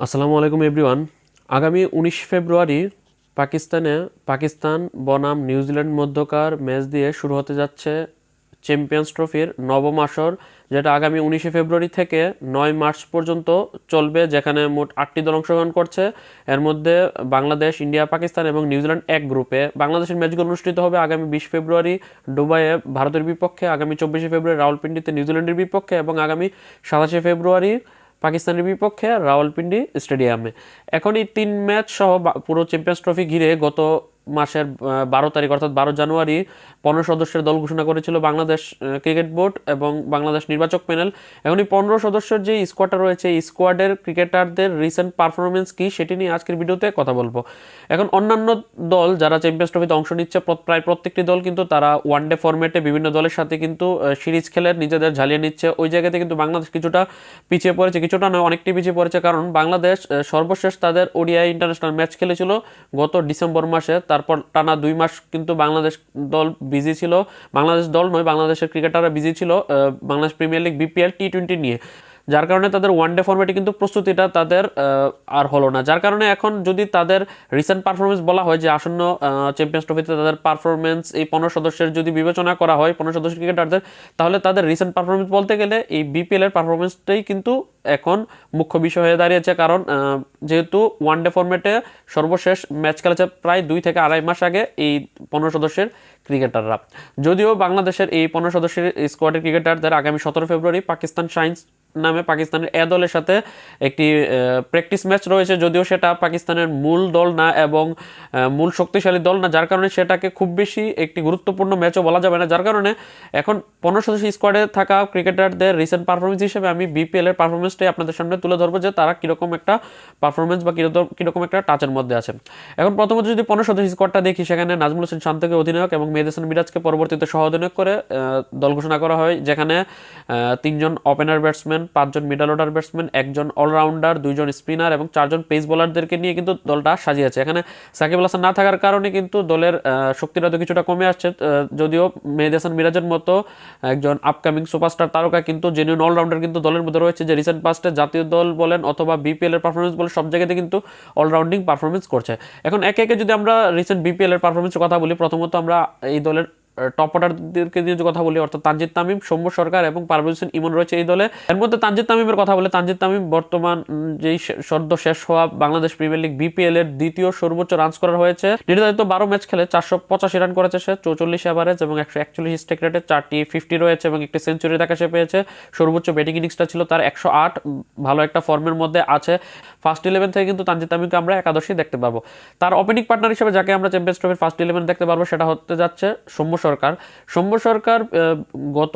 আসসালামু আলাইকুম, এভরিওয়ান। আগামী উনিশ ফেব্রুয়ারি পাকিস্তানে পাকিস্তান বনাম নিউজিল্যান্ড মধ্যকার ম্যাচ দিয়ে শুরু হতে যাচ্ছে চ্যাম্পিয়ন্স ট্রফির নবম আসর, যেটা আগামী উনিশে ফেব্রুয়ারি থেকে নয় মার্চ পর্যন্ত চলবে, যেখানে মোট আটটি দল অংশগ্রহণ করছে। এর মধ্যে বাংলাদেশ, ইন্ডিয়া, পাকিস্তান এবং নিউজিল্যান্ড এক গ্রুপে। বাংলাদেশের ম্যাচগুলো অনুষ্ঠিত হবে আগামী বিশ ফেব্রুয়ারি দুবাইয়ে, ভারতের বিপক্ষে আগামী চব্বিশে ফেব্রুয়ারি রাওয়ালপিন্ডিতে নিউজিল্যান্ডের বিপক্ষে এবং আগামী সাতাশে ফেব্রুয়ারি পাকিস্তানের বিপক্ষে রাওয়ালপিন্ডি স্টেডিয়ামে। এখন এই তিন ম্যাচ সহ পুরো চ্যাম্পিয়ন্স ট্রফি ঘিরে গত মাসের বারো তারিখ অর্থাৎ বারো জানুয়ারি পনেরো সদস্যের দল ঘোষণা করেছিল বাংলাদেশ ক্রিকেট বোর্ড এবং বাংলাদেশ নির্বাচক প্যানেল। এখন এই পনেরো সদস্যের যে স্কোয়াডটা রয়েছে, এই স্কোয়াডের ক্রিকেটারদের রিসেন্ট পারফরমেন্স কি সেটি নিয়ে আজকের ভিডিওতে কথা বলব। এখন অন্যান্য দল যারা চ্যাম্পিয়ন্স ট্রফিতে অংশ নিচ্ছে, প্র- প্রায় প্রত্যেকটি দল কিন্তু তারা ওয়ান ডে ফরম্যাটে বিভিন্ন দলের সাথে কিন্তু সিরিজ খেলে নিজেদের ঝালিয়ে নিচ্ছে। ওই জায়গাতে কিন্তু বাংলাদেশ কিছুটা পিছিয়ে পড়েছে, কিছুটা নয়, অনেকটি পিছিয়ে পড়েছে। কারণ বাংলাদেশ সর্বশেষ তাদের ওডিআই ইন্টারন্যাশনাল ম্যাচ খেলেছিল গত ডিসেম্বর মাসে। তারপর টানা দুই মাস কিন্তু বাংলাদেশ দল বিজি ছিল। বাংলাদেশ দল নয়, বাংলাদেশের ক্রিকেটাররা বিজি ছিল Bangladesh premier league BPL T twenty নিয়ে। যার কারণে তাদের ওয়ান ডে ফরম্যাটে কিন্তু প্রস্তুতিটা তাদের আর হলো না। যার কারণে এখন যদি তাদের রিসেন্ট পারফরমেন্স বলা হয় যে আসন্ন চ্যাম্পিয়ন্স ট্রফিতে তাদের পারফরমেন্স এই পনেরো সদস্যের যদি বিবেচনা করা হয়, পনেরো সদস্য ক্রিকেটারদের তাহলে তাদের রিসেন্ট পারফরমেন্স বলতে গেলে এই বিপিএল এর পারফরমেন্সটাই কিন্তু এখন মুখ্য বিষয় হয়ে দাঁড়িয়েছে। কারণ যেহেতু ওয়ান ডে ফরম্যাটে সর্বশেষ ম্যাচ খেলেছে প্রায় দুই থেকে আড়াই মাস আগে এই পনেরো সদস্যের ক্রিকেটাররা যদিও বাংলাদেশের এই পনেরো সদস্যের স্কোয়াডের ক্রিকেটারদের আগামী সতেরো ফেব্রুয়ারি পাকিস্তান সায়েন্স নামে পাকিস্তানের এ দলের সাথে একটি প্র্যাকটিস ম্যাচ রয়েছে। যদিও সেটা পাকিস্তানের মূল দল না এবং মূল শক্তিশালী দল না, যার কারণে সেটাকে খুব বেশি একটি গুরুত্বপূর্ণ ম্যাচও বলা যাবে না। যার কারণে এখন পনেরো সদস্য স্কোয়াডে থাকা ক্রিকেটারদের রিসেন্ট পারফরমেন্স হিসেবে আমি বিপিএল এর পারফরমেন্সটাই আপনাদের সামনে তুলে ধরবো যে তারা কীরকম একটা পারফরমেন্স বা কীরকম একটা টাচের মধ্যে আছে। এখন প্রথমত যদি পনেরো সদস্য স্কোয়াডটা দেখি, সেখানে নাজমুল হোসেন শান্তকে অধিনায়ক এবং মেহেদ হাসান মিরাজকে পরবর্তীতে সহ অধিনায়ক করে দল ঘোষণা করা হয়, যেখানে তিনজন ওপেনার ব্যাটসম্যান পাঁচজন মিডল অর্ডার ব্যাটসম্যান একজন অলরাউন্ডার দুইজন স্পিনার এবং চারজন পেস বোলারদেরকে নিয়ে কিন্তু দলটা সাজিয়েছে। এখানে সাকিব আল হাসান না থাকার কারণে কিন্তু দলের শক্তিটা তো কিছুটা কমে আসছে। যদিও মেহেদ হাসান মিরাজের মতো একজন আপকামিং সুপারস্টার তারকা কিন্তু জেনুইন অলরাউন্ডার কিন্তু দলের মধ্যে রয়েছে যে রিসেন্ট পাস্টে জাতীয় দল বলেন অথবা বিপিএল এর পারফরমেন্স বলেন সব জায়গাতে কিন্তু অলরাউন্ডিং পারফরমেন্স করছে। এখন একে একে যদি আমরা রিসেন্ট বিপিএল এর পারফরমেন্সের কথা বলি, প্রথমত আমরা এই দলের টপ অর্ডারদেরকে নিয়ে কথা বলি, অর্থাৎ তানজিদ তামিম, সৌম্য সরকার এবং পারভেজ হোসেন ইমন রয়েছে এই দলে। এর মধ্যে তানজিদ তামিমের কথা বলে, তানজিদ তামিম বর্তমান যেই সদ্য শেষ হওয়া বাংলাদেশ প্রিমিয়ার লিগ বিপিএল এর দ্বিতীয় সর্বোচ্চ রান স্কোরার হয়েছে। নির্ধারিত বারো ম্যাচ খেলে চারশো পঁচাশি রান করেছে সে, চৌচল্লিশ অ্যাভারেজ এবং একশো একচল্লিশ স্টেক রেটে চারটি ফিফটি রয়েছে এবং একটি সেঞ্চুরি দেখা সে পেয়েছে। সর্বোচ্চ ব্যাটিং ইনিংসটা ছিল তার একশো আট ভালো একটা ফর্মের মধ্যে আছে। ফার্স্ট ইলেভেন থেকে কিন্তু তানজিদ তামিমকে আমরা একাদশী দেখতে পাবো। তার ওপেনিং পার্টনার হিসেবে যাকে আমরা চ্যাম্পিয়ন্স ট্রফির ফার্স্ট ইলেভেন দেখতে পারব, সেটা হতে যাচ্ছে সৌম্য সরকার। সৌম্য সরকার গত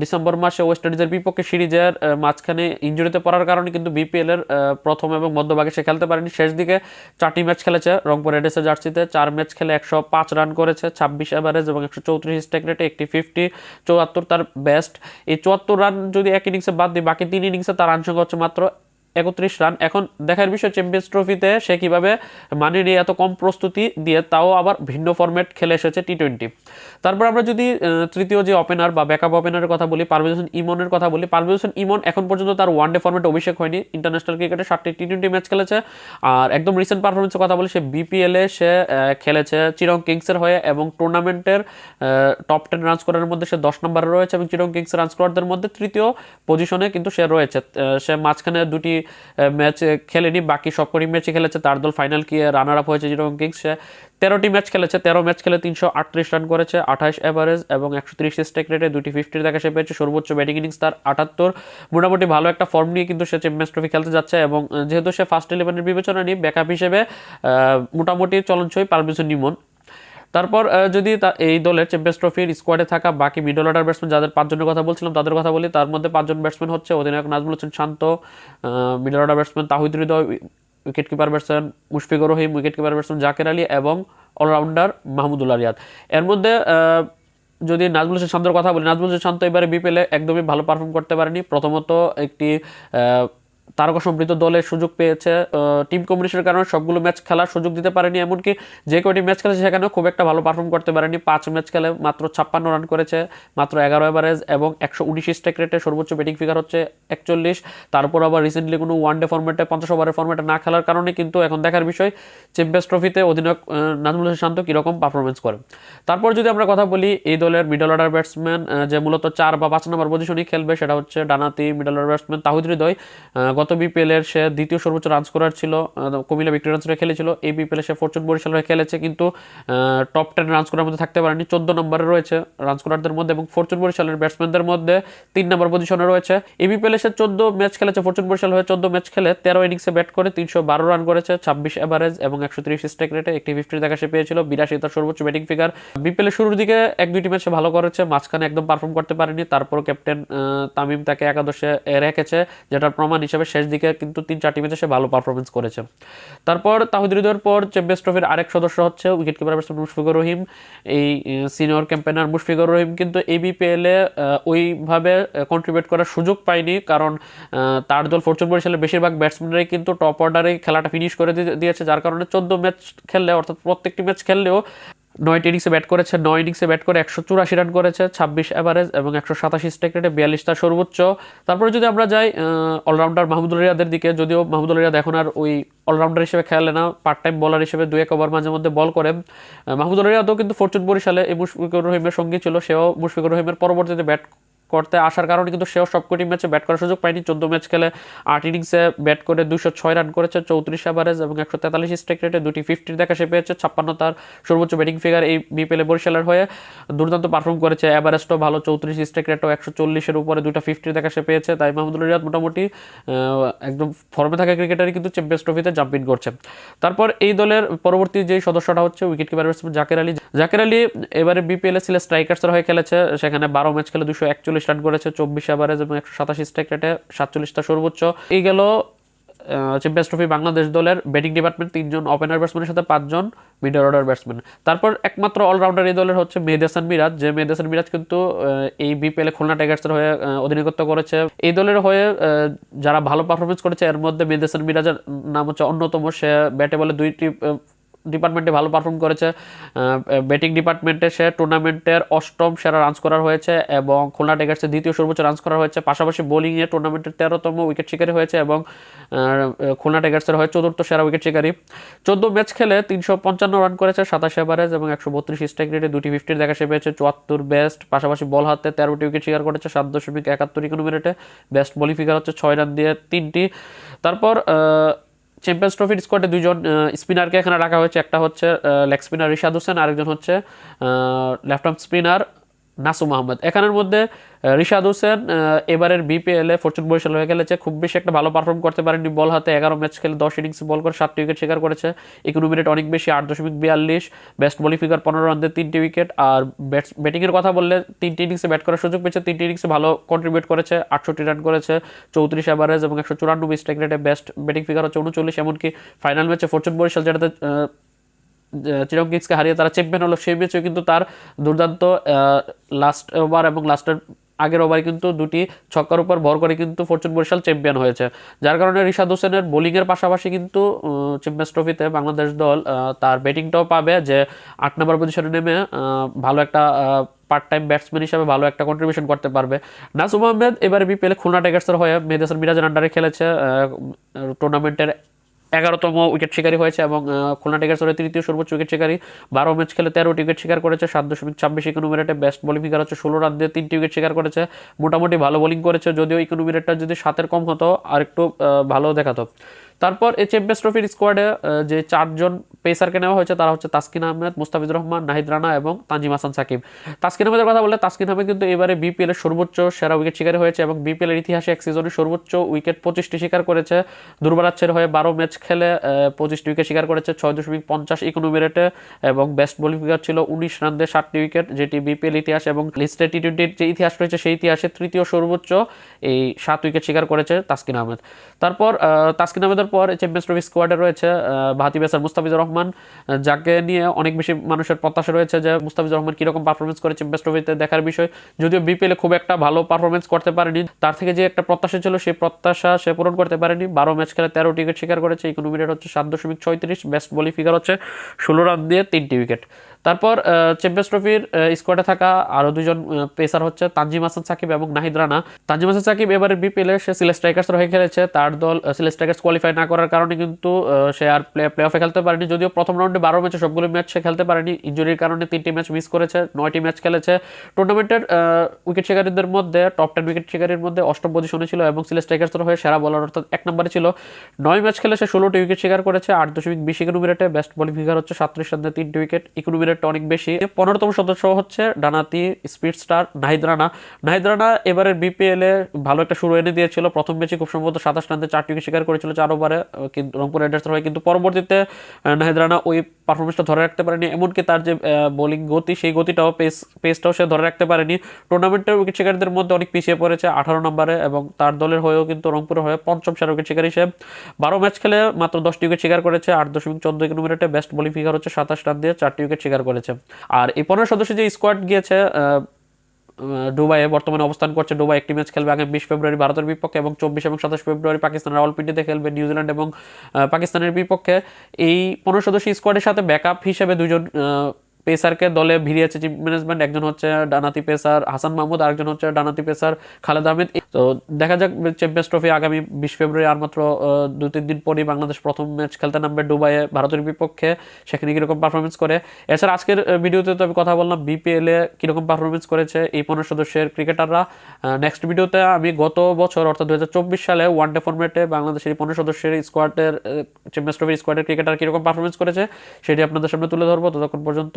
ডিসেম্বর মাসে ওয়েস্ট ইন্ডিজের বিপক্ষে সিরিজের মাঝখানে ইঞ্জুরিতে পড়ার কারণে কিন্তু বিপিএল এর প্রথম এবং মধ্যভাগে সে খেলতে পারেনি। শেষ দিকে চারটি ম্যাচ খেলেছে। রংপুর রেডেসের জার্সিতে চার ম্যাচ খেলে একশো পাঁচ রান করেছে, ছাব্বিশ অ্যাভারেজ এবং একশো চৌত্রিশ স্ট্রাইক রেটে একটি ফিফটি চুয়াত্তর তার বেস্ট এই চুয়াত্তর রান যদি এক ইনিংসে বাদ দিই বাকি তিন ইনিংসে তার রান সংখ্যা হচ্ছে মাত্র একত্রিশ রান। এখন দেখার বিষয় চ্যাম্পিয়ন্স ট্রফিতে সে কীভাবে মানে নিয়ে এত কম প্রস্তুতি দিয়ে, তাও আবার ভিন্ন ফরম্যাট খেলে এসেছে টি টোয়েন্টি তারপর আমরা যদি তৃতীয় যে ওপেনার বা ব্যাকআপ ওপেনারের কথা বলি পারভেজ হোসেন ইমনের কথা বলি পারভেজ হোসেন ইমন এখন পর্যন্ত তার ওয়ান ডে ফরম্যাটে অভিষেক হয়নি। ইন্টারন্যাশনাল ক্রিকেটে সাতটি টি টোয়েন্টি ম্যাচ খেলেছে। আর একদম রিসেন্ট পারফরমেন্সের কথা বলি, সে বিপিএলে সে খেলেছে চিরং কিংসের হয়ে এবং টুর্নামেন্টের টপ টেন রান স্কোরের মধ্যে সে দশ নম্বরে রয়েছে এবং চিরং কিংস রান স্কোয়ারদের মধ্যে তৃতীয় পজিশনে কিন্তু সে রয়েছে। সে মাঝখানে দুটি ম্যাচ খেলেনি, বাকি সবকটি ম্যাচই খেলেছে। তার দল ফাইনাল কি রানার আপ হয়েছে চিরং কিংস সে তেরোটি ম্যাচ খেলেছে, তেরো ম্যাচ খেলে তিনশো আটত্রিশ রান করেছে, আঠাশ অ্যাভারেজ এবং একশো তিরিশ স্টেক রেটে দুটি ফিফটির দেখা সে পেয়েছে। সর্বোচ্চ ব্যাটিং ইনিংস তার আটাত্তর। মোটামুটি ভালো একটা ফর্ম নিয়ে কিন্তু সে চ্যাম্পিয়ন্স ট্রফি খেলতে যাচ্ছে এবং যেহেতু সে ফার্স্ট ইলেভেনের বিবেচনা নিয়ে ব্যাকআপ হিসেবে মোটামুটি চলনসই পারমিশন নিমন। তারপর যদি এই দলের চ্যাম্পিয়ন্স ট্রফির স্কোয়াডে থাকা বাকি মিডল অর্ডার ব্যাটসম্যান যাদের পাঁচজনের কথা বলছিলাম, তাদের কথা বলি, তার মধ্যে পাঁচজন ব্যাটসম্যান হচ্ছে অধিনায়ক Najmul Hossain Shanto middle order batsman Towhid Hridoy wicket keeper batsman Mushfiqur Rahim wicket keeper batsman Jaker Ali এবং অলরাউন্ডার মাহমুদুল্লাহ রিয়াদ। এর মধ্যে যদি নাজমুল হোসেন শান্তর কথা বলি, নাজমুল হোসেন শান্ত এবারে বিপিএলে একদমই ভালো পারফর্ম করতে পারেনি। প্রথমত একটি তারকা সমৃদ্ধ দলের সুযোগ পেয়েছে টিম কম্বিনেশনের কারণে সবগুলো ম্যাচ খেলার সুযোগ দিতে পারেনি এমনকি যে কয়টি ম্যাচ খেলেছে সেখানেও খুব একটা ভালো পারফর্ম করতে পারেনি। পাঁচ ম্যাচ খেলে মাত্র ছাপ্পান্ন রান করেছে মাত্র এগারো এভারেজ এবং একশো উনিশ স্ট্রাইক রেটে সর্বোচ্চ ব্যাটিং ফিগার হচ্ছে একচল্লিশ। তারপর আবার রিসেন্টলি কোনো ওয়ান ডে ফর্মেটে পঞ্চাশ ওভারের ফর্মেটে না খেলার কারণে কিন্তু এখন দেখার বিষয় চ্যাম্পিয়ন্স ট্রফিতে অধিনায়ক নাজমুল হোসেন শান্ত কীরকম পারফরমেন্স করে। তারপর যদি আমরা কথা বলি এই দলের মিডল অর্ডার ব্যাটসম্যান যে মূলত চার বা পাঁচ নম্বর পজিশনেই খেলবে সেটা হচ্ছে ডানাতি middle order batsman Towhid Hridoy. আহ, গত বিপিএল এর সে দ্বিতীয় সর্বোচ্চ রান স্কোরার ছিল কুমিল্লা ভিক্টোরিয়ান্স হয়ে খেলেছিল। এই বিপিএল সে ফরচুন বরিশাল হয়ে খেলেছে কিন্তু টপ টেন রান স্কোরার মধ্যে থাকতে পারেনি। চোদ্দ নম্বরে রয়েছে রান স্কোরারদের মধ্যে এবং ফরচুন বরিশালের ব্যাটসম্যানদের মধ্যে তিন নম্বর পজিশনে রয়েছে। এই বিপিএল সে চোদ্দ ম্যাচ খেলেছে ফরচুন বরিশাল হয়ে চোদ্দ ম্যাচ খেলে তেরো ইনিংসে ব্যাট করে, তিনশো বারো রান করেছে, ছাব্বিশ এভারেজ এবং একশো তিরিশ স্ট্রাইক রেটে একটি ফিফটি দেখা সে পেয়েছিল, বিরাশি তার সর্বোচ্চ ব্যাটিং ফিগার বিপিএল এর শুরুর দিকে এক দুইটি ম্যাচে ভালো করেছে, মাঝখানে একদম পারফর্ম করতে পারেনি তারপর ক্যাপ্টেন তামিম তাকে একাদশে রেখেছে, যেটার প্রমাণ হিসেবে শেষ দিকে কিন্তু তিন চারটি ম্যাচে সে ভালো পারফরমেন্স করেছে। তারপর তাহিদ হৃদয়ের পর চ্যাম্পিয়ন্স ট্রফির আরেক সদস্য হচ্ছে wicket keeper batsman Mushfiqur Rahim. এই সিনিয়র ক্যাম্পেনার মুশফিকুর রহিম কিন্তু এই বিপিএলে ওইভাবে কন্ট্রিবিউট করার সুযোগ পায়নি। কারণ তার দল ফরচুন বরিশালের বেশিরভাগ ব্যাটসম্যানরাই কিন্তু টপ অর্ডারে খেলাটা ফিনিশ করে দিয়ে- দিয়েছে। যার কারণে চোদ্দ ম্যাচ খেললে, অর্থাৎ প্রত্যেকটি ম্যাচ খেললেও নয়টি ইনিংসে ব্যাট করেছে, নয় ইনিংসে ব্যাট করে একশো চুরাশি রান করেছে, ছাব্বিশ অ্যাভারেজ এবং একশো সাতাশি স্ট্রাইক রেটে বিয়াল্লিশ তার সর্বোচ্চ। তারপরে যদি আমরা যাই অলরাউন্ডার মাহমুদুল রিয়াদের দিকে, যদিও মাহমুদুল রিয়াদ এখন আর ওই অলরাউন্ডার হিসেবে খেলে না পার্ট টাইম বলার হিসেবে দু এক ওভার মাঝে মধ্যে বল করেন। মাহমুদুল রিয়াদও কিন্তু ফরচুন বরিশালে এই মুশফিকুর রহিমের সঙ্গী ছিল, সেও মুশফিকুর রহিমের পরবর্তীতে ব্যাট করতে আসার কারণে কিন্তু সেও সবকটি ম্যাচে ব্যাট করার সুযোগ পায়নি। চোদ্দ ম্যাচ খেলে আট ইনিংসে ব্যাট করে দুশো ছয় রান করেছে চৌত্রিশ অ্যাভারেজ এবং একশো তেতাল্লিশ স্ট্রাইক রেটে দুটি ফিফটির দেখা সে পেয়েছে। ছাপ্পান্ন তার সর্বোচ্চ ব্যাটিং ফিগার এই বিপিএলে বরিশালের হয়ে দুর্দান্ত পারফর্ম করেছে অ্যাভারেজটাও ভালো চৌত্রিশ স্ট্রাইক রেটও একশো চল্লিশের উপরে দুটো ফিফটির দেখা সে পেয়েছে। তাই মাহমুদুল রিয়াদ মোটামুটি একদম ফর্মে থাকা ক্রিকেটারই কিন্তু চ্যাম্পিয়ন্স ট্রফিতে জাম্প করছে তারপর এই দলের পরবর্তী যে সদস্যটা হচ্ছে wicket keeper batsman Jaker Ali. Jaker Ali এবারে বিপিএল ছিল স্ট্রাইকার্সের হয়ে খেলেছে। সেখানে বারো ম্যাচ খেলে দুশো একচল্লিশ রান করেছে, চব্বিশ অ্যাভারেজ এবং একশো সাতাশি স্ট্রাইক রেটে সাতচল্লিশটা সর্বোচ্চ। এই গেল চ্যাম্পিয়ন্স ট্রফি বাংলাদেশ দলের ব্যাটিং ডিপার্টমেন্ট তিনজন ওপেনার ব্যাটসম্যানের সাথে পাঁচজন মিডল অর্ডার ব্যাটসম্যান তারপর একমাত্র অলরাউন্ডার এই দলের হচ্ছে মেহেদাসান মিরাজ, যে মেহেদাসান মিরাজ কিন্তু এই বিপিএল খুলনা টাইগার্সের হয়ে অধিনায়কত্ব করেছে। এই দলের হয়ে যারা ভালো পারফরমেন্স করেছে, এর মধ্যে মেহেদাসান মিরাজের নাম হচ্ছে অন্যতম। সে ব্যাটে বলে দুইটি ডিপার্টমেন্টে ভালো পারফর্ম করেছে। ব্যাটিং ডিপার্টমেন্টে সে টুর্নামেন্টের অষ্টম সেরা রান করার হয়েছে এবং খুলনা টাইগার্সের দ্বিতীয় সর্বোচ্চ রান করার হয়েছে। পাশাপাশি বোলিংয়ে টুর্নামেন্টের তেরোতম উইকেট শিকারী হয়েছে এবং খুলনা টাইগার্সের হয়ে চতুর্থ সেরা উইকেট শিকারী। চোদ্দ ম্যাচ খেলে তিনশো পঞ্চান্ন রান করেছে, সাতাশ এভারেজ এবং একশো বত্রিশ স্ট্রাইক রেটে দুটি ফিফটির দেখা সে পেয়েছে, চুয়াত্তর বেস্ট পাশাপাশি বল হাতে তেরোটি উইকেট শিকার করেছে, সাত দশমিক একাত্তর ইকোনমি রেটে বেস্ট বলি ফিগার হচ্ছে ছয় রান দিয়ে তিনটি। তারপর চ্যাম্পিয়ন্স ট্রফির স্কোয়াডে দুজন স্পিনারকে এখানে রাখা হয়েছে। একটা হচ্ছে লেগ স্পিনার রিশাদ হোসেন, আরেকজন হচ্ছে left arm spinner Nasum Ahmed. এখানের মধ্যে রিশাদ হোসেন এবারের বিপিএল ফরচুন বরিশাল হয়ে খেলেছে। খুব বেশি একটা ভালো পারফর্ম করতে পারেনি বল হাতে এগারো ম্যাচ খেলে দশ ইনিংস বল করে সাতটি উইকেট শিকার করেছে। ইকোনমি রেট অনেক বেশি, আট দশমিক বিয়াল্লিশ। বেস্ট বলি ফিগার পনেরো রান দিয়ে তিনটি উইকেট আর ব্যাটস ব্যাটিংয়ের কথা বললে, তিনটি ইনিংসে ব্যাট করার সুযোগ পেয়েছে। তিনটি ইনিংসে ভালো কন্ট্রিবিউট করেছে। আটষট্টি রান করেছে। চৌত্রিশ অ্যাভারেজ এবং একশো চুরানব্বই স্ট্রাইক রেটে বেস্ট ব্যাটিং ফিগার হচ্ছে উনচল্লিশ। এমনকি ফাইনাল ম্যাচে ফরচুন বরিশাল যেটাতে চিরং কিংসকে হারিয়ে তারা চ্যাম্পিয়ন হলো, সেই ম্যাচেও কিন্তু তার দুর্দান্ত লাস্ট ওভার এবং লাস্টের আগের ওভারে কিন্তু দুটি ছক্কার উপর ভর করে কিন্তু ফরচুন বরিশাল চ্যাম্পিয়ন হয়েছে। যার কারণে রিশাদ হোসেনের বোলিংয়ের পাশাপাশি কিন্তু চ্যাম্পিয়ন্স ট্রফিতে বাংলাদেশ দল তার ব্যাটিংটাও পাবে যে আট নম্বর পজিশনে নেমে ভালো একটা পার্ট টাইম ব্যাটসম্যান হিসাবে ভালো একটা কন্ট্রিবিউশন করতে পারবে। নাসুম আহমেদ এবারে বিপিএলে খুলনা টাইগার্সের হয়ে মেহেদাসান মিরাজের আন্ডারে খেলেছে টুর্নামেন্টের এগারোতম উইকেট শিকারী হয়েছে এবং খুলনা টাইগার্সের তৃতীয় সর্বোচ্চ উইকেট শিকারী। বারো ম্যাচ খেলে তেরো উইকেট শিকার করেছে, সাত দশমিক ছাব্বিশ ইকোনমি রেটে বেস্ট বোলিং ফিগার হচ্ছে ষোলো রান দিয়ে তিনটি উইকেট শিকার করেছে। মোটামুটি ভালো বোলিং করেছে, যদিও ইকোনমি রেটটা যদি সাতের কম হতো আর একটু ভালো দেখাতো। তারপর এই চ্যাম্পিয়ন্স ট্রফির স্কোয়াডে যে চারজন পেসারকে নেওয়া হয়েছে, তারা হচ্ছে তাসকিন আহমেদ, মুস্তাফিজুর রহমান, নাহিদ রানা এবং তানজিম হাসান সাকিব। তাসকিন আহমেদের কথা বললে, তাসকিন আহমেদ কিন্তু এবারে বিপিএলের সর্বোচ্চ সেরা উইকেট শিকারী হয়েছে এবং বিপিএলের ইতিহাসে এক সিজনে সর্বোচ্চ উইকেট পঁচিশটি শিকার করেছে। দুর্বারাচ্ছের হয়ে বারো ম্যাচ খেলে পঁচিশটি উইকেট শিকার করেছে, ছয় দশমিক পঞ্চাশ ইকোনমি রেটে এবং বেস্ট বোলিং ফিগার ছিল উনিশ রান দিয়ে ষাটটি উইকেট যেটি বিপিএল ইতিহাস এবং লিস্টে টি টোয়েন্টির যে ইতিহাস রয়েছে, সেই ইতিহাসে তৃতীয় সর্বোচ্চ এই সাত উইকেট শিকার করেছে তাসকিন আহমেদ। তারপর তাসকিন আহমেদের পর চ্যাম্পিয়ন্স ট্রফি স্কোয়াডে রয়েছে বাহাতি বেসার মুস্তাফিজুর রহমান যাকে নিয়ে অনেক বেশি মানুষের প্রত্যাশা রয়েছে যে মুস্তাফিজুর রহমান কীরকম পারফরমেন্স করে চ্যাম্পিয়ন্স ট্রফিতে দেখার বিষয়। যদিও বিপিএলে খুব একটা ভালো পারফরমেন্স করতে পারেনি, তার থেকে যে একটা প্রত্যাশা ছিল সেই প্রত্যাশা সে পূরণ করতে পারেনি। বারো ম্যাচ খেলে তেরো উইকেট শিকার করেছে ইকোনমি রেট হচ্ছে সাত দশমিক ছয়ত্রিশ বেস্ট বলি ফিগার হচ্ছে ষোলো রান দিয়ে তিনটি উইকেট তারপর চ্যাম্পিয়ন্স ট্রফির স্কোয়াডে থাকা আরও দুজন পেসার হচ্ছে তানজিম হাসান সাকিব এবং নাহিদ রানা। তানজিম হাসান সাকিব এবারে বিপিএলে সে সিলেট স্ট্রাইকার্স হয়ে খেলেছে। তার দল সিলেট স্ট্রাইকার্স কোয়ালিফাই না করার কারণে কিন্তু সে আর প্লে অফে খেলতে পারেনি। যদিও প্রথম রাউন্ডে বারো ম্যাচে সবগুলো ম্যাচ সে খেলতে পারেনি। ইঞ্জুরির কারণে তিনটি ম্যাচ মিস করেছে, নয়টি ম্যাচ খেলেছে। টুর্নামেন্টের উইকেট শিকারীদের মধ্যে টপ টেন উইকেট শিকারীর মধ্যে অষ্টম পজিশনে ছিল এবং সিলেট স্ট্রাইকার্সের হয়ে সেরা বলার অর্থাৎ এক নম্বরে ছিল। নয় ম্যাচ খেলে সে ষোলোটি উইকেট শিকার করেছে, আট দশমিক বিশ ইকোনমি রেটে বেস্ট বলিং ফিগার হচ্ছে সাতত্রিশ রানে তিনটি উইকেট ইকোনমি রেটটা অনেক বেশি। পনেরোতম সদস্য হচ্ছে ডানাতি স্পিড স্টার নাহিদ রানা। নাহিদ রানা এবারের বিপিএল এ ভালো একটা শুরু এনে দিয়েছিল। প্রথম ম্যাচে খুব সম্ভবত সাতাশ রানতে চারটি শিকার করেছিল চার ওভারে রংপুর রাইডার্সের হয়ে। কিন্তু পরবর্তীতে নাহিদ রানা ওই পারফরমেন্সটা ধরে রাখতে পারেনি, এমনকি তার যে বোলিং গতি, সেই গতিটাও পেস পেসটাও সে ধরে রাখতে পারেনি। টুর্নামেন্টের উইকেট শিকারীদের মধ্যে অনেক পিছিয়ে পড়েছে আঠারো নম্বরে এবং তার দলের হয়েও কিন্তু রংপুরের হয়ে পঞ্চম সেরা উইকেট শিকার হিসেবে বারো ম্যাচ খেলে মাত্র দশটি উইকেট শিকার করেছে, আট দশমিক চোদ্দ ইকোনমি মিনিটে বেস্ট বোলিং ফিগার হচ্ছে সাতাশ রান দিয়ে চারটি উইকেট শিকার করেছে। আর এই পনেরো সদস্য যে স্কোয়াড গিয়েছে দুবাইয়ে বর্তমানে অবস্থান করছে। দুবাই একটি ম্যাচ খেলবে আগামী বিশ ফেব্রুয়ারি ভারতের বিপক্ষে এবং চব্বিশ এবং সাতাশ ফেব্রুয়ারি পাকিস্তানের রাওয়ালপিন্ডিতে খেলবে নিউজিল্যান্ড এবং পাকিস্তানের বিপক্ষে। এই পনেরো সদস্য স্কোয়াডের সাথে ব্যাকআপ হিসেবে দুজন পেসারকে দলে ভিড়িয়েছে টিম ম্যানেজমেন্ট একজন হচ্ছে ডানাতি পেসার হাসান মাহমুদ, আরেকজন হচ্ছে ডানাতি পেসার খালেদ আহমেদ। তো দেখা যাক চ্যাম্পিয়ন্স ট্রফি আগামী বিশ ফেব্রুয়ারি আর মাত্র দু তিন দিন পরই বাংলাদেশ প্রথম ম্যাচ খেলতে নামবে দুবাইয়ে ভারতের বিপক্ষে, সেখানে কীরকম পারফরমেন্স করে। এছাড়া আজকের ভিডিওতে তো আমি কথা বললাম বিপিএল কীরকম পারফরমেন্স করেছে এই পনেরো সদস্যের ক্রিকেটাররা নেক্সট ভিডিওতে আমি গত বছর, অর্থাৎ দু হাজার চব্বিশ সালে ওয়ান ডে ফর্মেটে বাংলাদেশের এই পনেরো সদস্যের স্কোয়াডের চ্যাম্পিয়ন্স ট্রফির স্কোয়াডের ক্রিকেটার কীরকম পারফরমেন্স করেছে, সেটি আপনাদের সামনে তুলে ধরবো। ততক্ষণ পর্যন্ত